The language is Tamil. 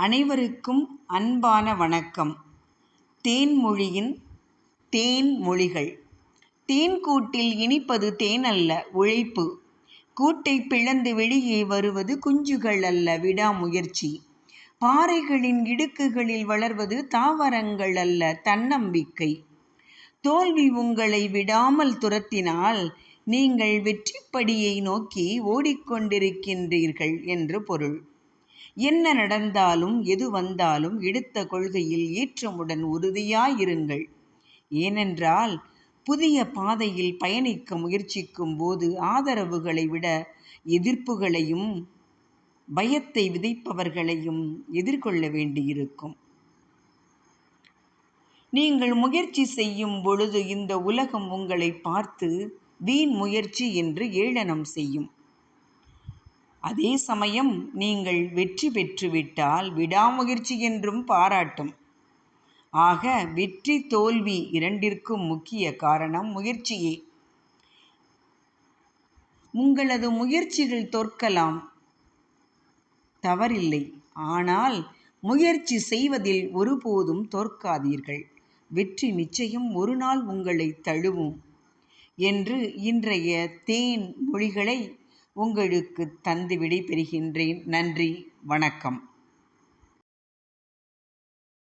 அனைவருக்கும் அன்பான வணக்கம். தேன்மொழியின் தேன் மொழிகள். தேன் கூட்டில் இனிப்பது தேன் அல்ல உழைப்பு. கூட்டை பிளந்து வெளியே வருவது குஞ்சுகள் அல்ல விடாமுயற்சி. பாறைகளின் இடுக்குகளில் வளர்வது தாவரங்கள் அல்ல தன்னம்பிக்கை. தோல்வி உங்களை விடாமல் துரத்தினால் நீங்கள் வெற்றிப்படியை நோக்கி ஓடிக்கொண்டிருக்கின்றீர்கள் என்று பொருள். என்ன நடந்தாலும் எது வந்தாலும் எடுத்த கொள்கையில் ஏற்றமுடன் உறுதியாயிருங்கள். ஏனென்றால் புதிய பாதையில் பயணிக்க முயற்சிக்கும் போது ஆதரவுகளை விட எதிர்ப்புகளையும் பயத்தை விதைப்பவர்களையும் எதிர்கொள்ள வேண்டியிருக்கும். நீங்கள் முயற்சி செய்யும் பொழுது இந்த உலகம் உங்களை பார்த்து வீண் முயற்சி என்று ஏளனம் செய்யும். அதே சமயம் நீங்கள் வெற்றி பெற்றுவிட்டால் விடாமுயற்சி என்றும் பாராட்டும். ஆக வெற்றி தோல்வி இரண்டிற்கும் முக்கிய காரணம் முயற்சியே. உங்களது முயற்சிகள் தோற்கலாம். தவறில்லை. ஆனால் முயற்சி செய்வதில் ஒருபோதும் தோற்காதீர்கள். வெற்றி நிச்சயம் ஒரு நாள் உங்களை தழுவும் என்று இன்றைய தேன் மொழிகளை உங்களுக்கு தந்து விடைபெறுகின்றேன் நன்றி. வணக்கம்.